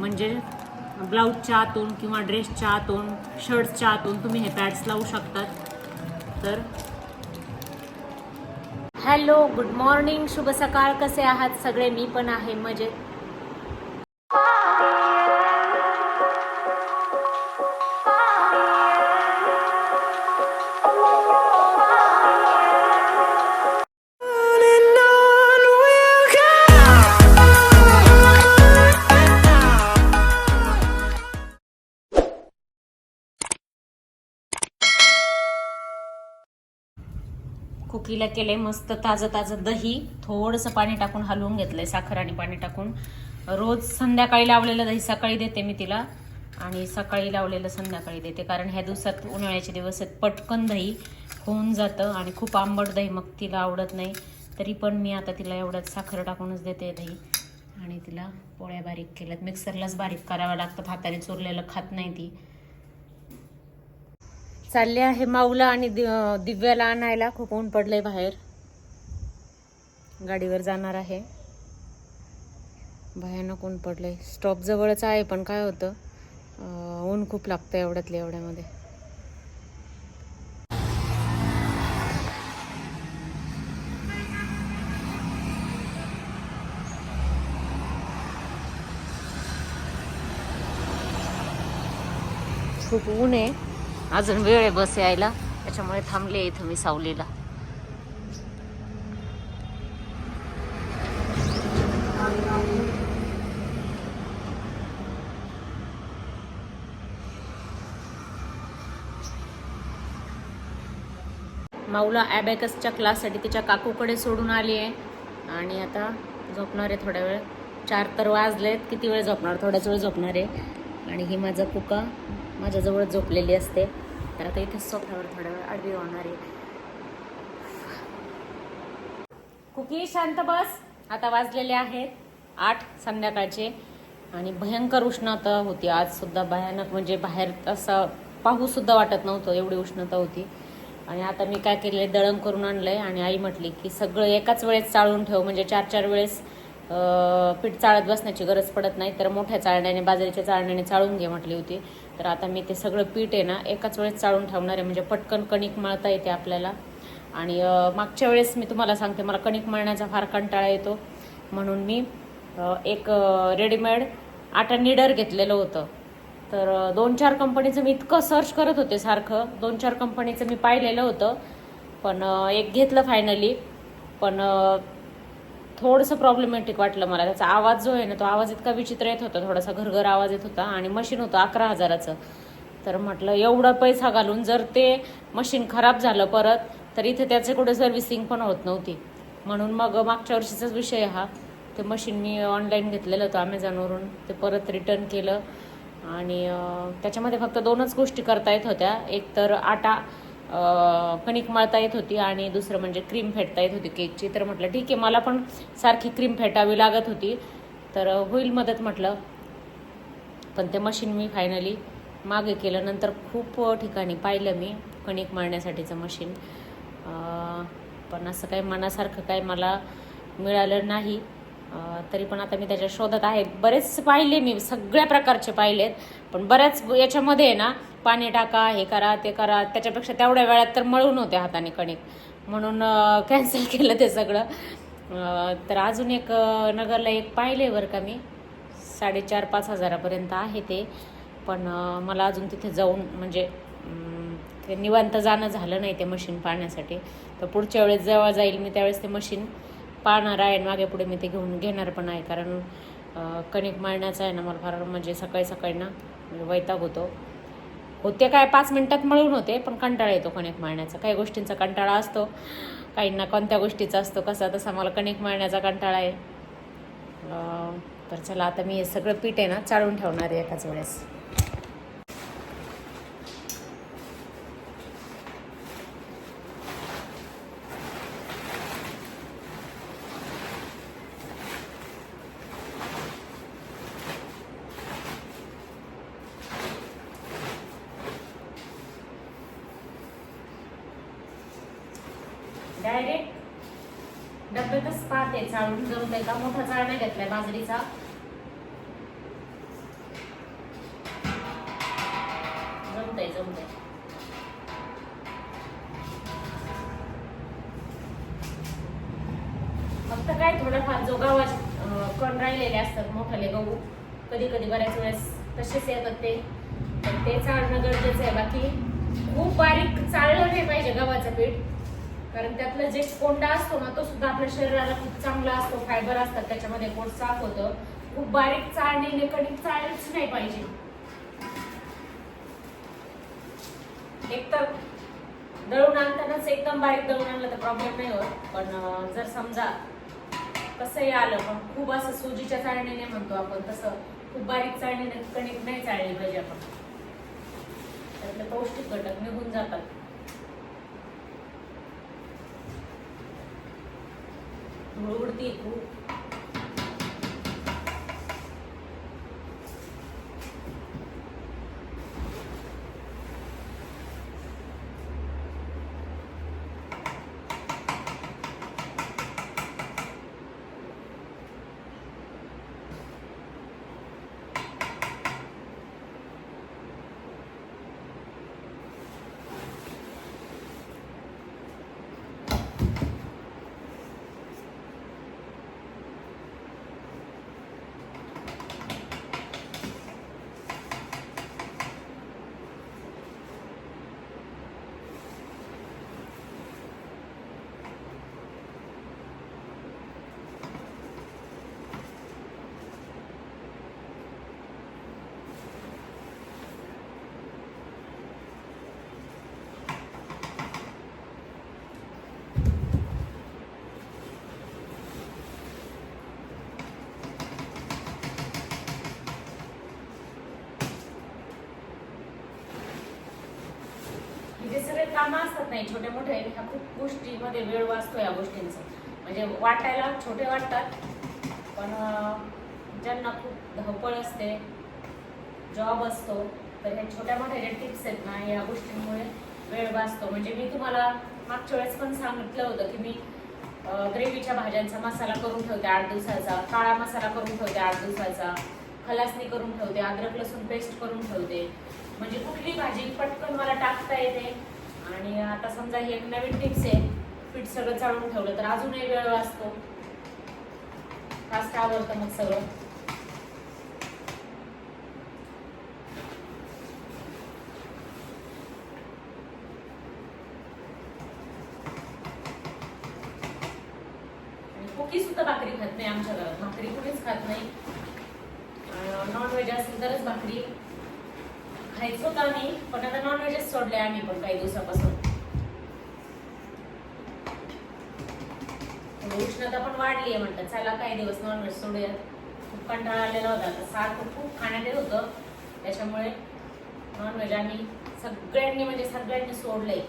म्हणजे ब्लाऊजच्या आतून किंवा ड्रेसच्या आतून शर्ट्सच्या आतून तुम्ही हे पॅड्स लावू शकतात. तर हॅलो गुड मॉर्निंग शुभ सकाळ. कसे आहात? सगळे मी पण आहे मजेत. कुकीला केलंय मस्त ताजं ताजं दही थोडंसं पाणी टाकून हलवून घेतलंय साखर आणि पाणी टाकून. रोज संध्याकाळी लावलेलं दही सकाळी देते मी तिला आणि सकाळी लावलेलं संध्याकाळी देते कारण ह्या दिवसात उन्हाळ्याचे दिवस आहेत पटकन दही होऊन जातं आणि खूप आंबट दही मग तिला आवडत नाही. तरी पण मी आता तिला एवढ्यात साखर टाकूनच देते दही आणि तिला पोळ्या बारीक केल्यात. मिक्सरलाच बारीक करावं लागतात हाताने चोरलेलं खात नाही ती. चालले आहे माऊला आणि दि- दिव्याला आणायला. खूप ऊन पडलंय बाहेर. गाडीवर जाणार आहे. भयानक ऊन पडलंय. स्टॉप जवळच आहे पण काय होतं? ऊन खूप लागतं एवढ्यातल्या एवढ्यामध्ये. खूप ऊन आहे. अजून वेळ आहे बस यायला. त्याच्यामुळे थांबले इथं मी सावलीला. माऊला ॲबॅकसच्या क्लाससाठी तिच्या काकूकडे सोडून आली आहे. आणि आता झोपणार आहे थोड्या वेळ. चार तर वाजलेत. किती वेळ झोपणार? थोड्याच वेळ झोपणार आहे. आणि ही माझा कुका. माझ्याजवळ झोपलेली असते. तर आता इथेच सोफ्यावर थोड्या वेळ आडवी होणार आहे. कुकी शांत बस. आता वाजलेले आहेत आठ संध्याकाळचे. आणि भयंकर उष्णता होती. आज सुद्धा भयानक म्हणजे बाहेर असं पाहू सुद्धा वाटत नव्हतं. एवढी उष्णता होती. आणि आता मी काय केलंय? दळण करून आणलंय. आणि आई म्हटली की सगळं एकाच वेळेस चाळून ठेव. म्हणजे चार चार वेळेस पीठ चाळत बसण्याची गरज पडत नाही. तर मोठ्या चाळण्याने बाजरीच्या चाळण्याने चाळून घे म्हटली होती. तर आता मी ते सगळं पीठ आहे ना एकाच वेळेस चाळून ठेवणार आहे. म्हणजे पटकन कणिक मळता येते आपल्याला. आणि मागच्या वेळेस मी तुम्हाला सांगते मला कणिक मळण्याचा फार कंटाळा येतो. म्हणून मी एक रेडीमेड आटा निडर घेतलेलं होतं. तर दोन चार कंपनीचं मी इतकं सर्च करत होते सारखं. दोन चार कंपनीचं मी पाहिलेलं होतं. पण एक घेतलं फायनली पण थोडंसं प्रॉब्लेमॅटिक वाटलं मला. त्याचा आवाज जो आहे ना तो आवाज इतका विचित्र येत होता थोडासा घरघर आवाज येत होता आणि मशीन होतं अकरा हजाराचं. तर म्हटलं एवढा पैसा घालून जर ते मशीन खराब झालं परत तर इथे त्याचे कुठे सर्व्हिसिंग पण होत नव्हती. म्हणून मग मागच्या वर्षीचाच विषय हा. ते मशीन मी ऑनलाईन घेतलेलं होतं अमेझॉनवरून ते परत रिटर्न केलं. आणि त्याच्यामध्ये फक्त दोनच गोष्टी करता येत होत्या. एक तर आटा कणिक मळता येत होती आणि दुसरं म्हणजे क्रीम फेटता येत होती केकची तर म्हटलं ठीक आहे मला पण सारखी क्रीम फेटावी लागत होती. तर होईल मदत म्हटलं. पण ते मशीन मी फायनली मागे केलं. नंतर खूप ठिकाणी पाहिलं मी कणिक मळण्यासाठीचं मशीन पण असं काही मनासारखं काही मला मिळालं नाही. तरी पण आता मी त्याच्या शोधात आहे. बरेच पाहिले मी सगळ्या प्रकारचे पाहिलेत पण बऱ्याच याच्यामध्ये आहे ना पाणी टाका हे करा ते करा त्याच्यापेक्षा तेवढ्या वेळात तर मळून होते हाताने कणिक. म्हणून कॅन्सल केलं ते सगळं. तर अजून एक नगरला एक पाहिले बरं का मी. साडेचार पाच हजारापर्यंत आहे ते. पण मला अजून तिथे जाऊन म्हणजे ते निवांत जाणं झालं नाही ते मशीन पाहण्यासाठी. तर पुढच्या वेळेस जेव्हा जाईल मी त्यावेळेस ते मशीन पाहणार आहे आणि मागे पुढे मी ते घेऊन घेणार पण आहे. कारण कणिक मळण्याचं आहे ना मला फार म्हणजे सकाळी सकाळी ना म्हणजे वैताग होतो. होते काय पाच मिनटात मळून होते पण कंटाळा येतो कणिक मळण्याचा. काही गोष्टींचा कंटाळा असतो काहींना कोणत्या गोष्टीचा असतो कसा तसा मला कणिक मळण्याचा कंटाळा आहे. तर चला आता मी हे सगळं पीठ आहे ना चाळून ठेवणार आहे एकाच वेळेस. डायरेक्ट डब्यातच पाहते चाळून जरूर एका मोठा चाळ नाही घेतलाय बाजरीचा? जमतय जमतय. फक्त काय थोडंफार जो गावात कण राहिलेले असतात मोठाले गहू कधी कधी बऱ्याच वेळेस तसेच येतात ते. ते चाळणं गरजेचं आहे. बाकी खूप बारीक चाळलं नाही पाहिजे गव्हाचं पीठ. कारण त्यातलं जे कोंडा असतो ना तो सुद्धा आपल्या शरीराला खूप चांगला असतो फायबर असतात त्याच्यामध्ये पोट साफ होतं. खूप बारीक चाळणीने कणिक चाळलीच नाही पाहिजे. एकतर दळून आणतानाच एकदम बारीक दळून आणलं तर प्रॉब्लेम नाही होत. पण जर समजा कसंही आलं पण खूप असं सुजीच्या चाळणीने म्हणतो आपण तसं खूप बारीक चाळणीने कणिक नाही चाळली पाहिजे आपण. त्यातले पौष्टिक घटक निघून जातात. ધોળતી ખૂબ कामं असतात नाही छोटे मोठे ह्या खूप गोष्टीमध्ये वेळ वाचतो या गोष्टींचा. म्हणजे वाटायला छोटे वाटतात पण ज्यांना खूप धावपळ असते जॉब असतो तर ह्या छोट्या मोठ्या ज्या टिप्स आहेत ना या गोष्टींमुळे वेळ वाचतो. म्हणजे मी तुम्हाला मागच्या वेळेस पण सांगितलं होतं की मी ग्रेव्हीच्या भाज्यांचा मसाला करून ठेवते आठ दिवसाचा काळा मसाला करून ठेवते आठ दिवसाचा खलासणी करून ठेवते अद्रक लसूण पेस्ट करून ठेवते. म्हणजे कुठली भाजी पटकन मला टाकता येते? आणि आता समजा ही एक नवीन टिप्स आहे. पीठ सगळं चाळून ठेवलं तर अजूनही वेळ वाचतो. फास्ट आवडतं मग सगळं आणि कुकी सुद्धा भाकरी खात नाही आमच्या घरात भाकरी कुठेच खात नाही नॉनव्हेज असेल तरच भाकरी खायचं होतं आम्ही पण आता नॉनव्हेजच सोडले आम्ही पण काही दिवसापासून. म्हणजे उष्णता पण वाढली आहे म्हणतात चला काही दिवस नॉनव्हेज सोडूया. खूप कंटाळा आलेला होता तर सारखं खूप खाण्यात येत होतं. त्याच्यामुळे नॉनव्हेज आम्ही सगळ्यांनी म्हणजे सगळ्यांनी सोडलंय.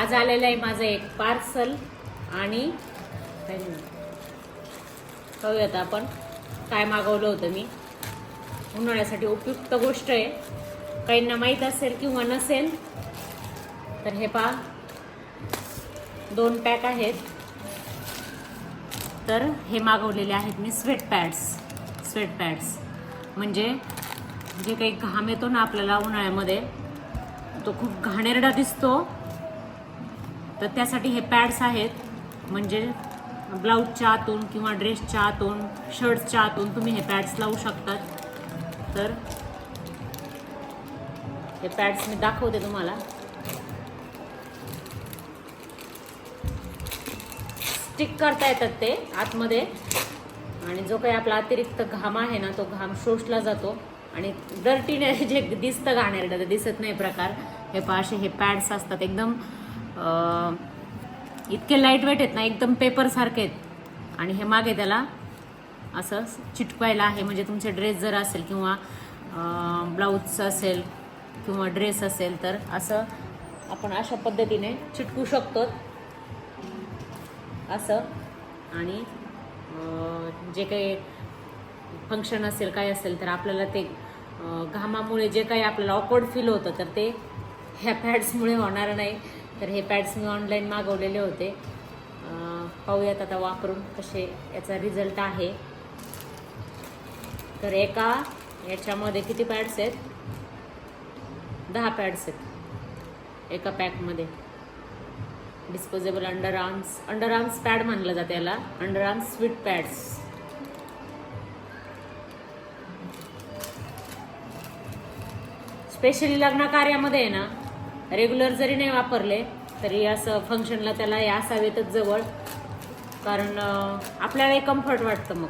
आज आलेलं आहे माझं एक पार्सल आणि काय पाहूयात आपण काय मागवलं होतं मी. उन्हाळ्यासाठी उपयुक्त गोष्ट आहे. काहींना माहीत असेल किंवा नसेल तर हे पहा. दोन पॅक आहेत. तर हे मागवलेले आहेत मी स्वेट पॅड्स स्वेट पॅड्स म्हणजे जे काही घाम येतो ना आपल्याला उन्हाळ्यामध्ये तो खूप घाणेरडा दिसतो. तर त्यासाठी हे पॅड्स आहेत. म्हणजे ब्लाऊजच्या आतून किंवा ड्रेसच्या आतून शर्ट्सच्या आतून तुम्ही हे पॅड्स लावू शकतात. तर हे पॅड्स मी दाखवते तुम्हाला. स्टिक करता येतात ते आतमध्ये. आणि जो काही आपला अतिरिक्त घाम आहे ना तो घाम शोषला जातो. आणि डर्टीने जे दिसतं घाणेरडं ते दिसत नाही प्रकार. हे पाशे हे पॅड्स असतात. एकदम इतके लाइट वेट आहेत ना एकदम पेपरसारखे आहेत. आणि हे मागे त्याला असं चिटकवायला आहे. म्हणजे तुमचे ड्रेस जर असेल किंवा ब्लाऊजचं असेल किंवा ड्रेस असेल तर असं आपण अशा पद्धतीने चिटकू शकतो. असं. आणि जे काही फंक्शन असेल काय असेल तर आपल्याला ते घामामुळे जे काही आपल्याला ऑकवर्ड फील होतं तर ते ह्या पॅड्समुळे होणार नाही. तर हे पॅड्स मी ऑनलाईन मागवलेले होते. पाहूयात आता वापरून कसे याचा रिझल्ट आहे. तर एका याच्यामध्ये किती पॅड्स आहेत? दहा पॅड्स आहेत. एका पॅकमध्ये disposable under arms under arms pad म्हणलं जातं याला. Under arms sweet pads specially लग्न कार्यामध्ये आहे ना रेग्युलर जरी नाही वापरले तरी असं फंक्शनला त्याला हे असावेतच जवळ. कारण आपल्यालाही कम्फर्ट वाटतं मग.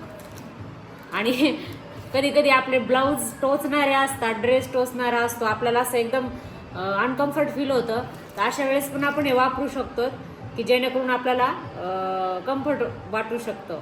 आणि कधी कधी आपले ब्लाऊज टोचणारे असतात ड्रेस टोचणारा असतो. आपल्याला असं एकदम अनकम्फर्ट फील होतं. तर अशा वेळेस पण आपण हे वापरू शकतो की जेणेकरून आपल्याला कम्फर्ट वाटू शकतं.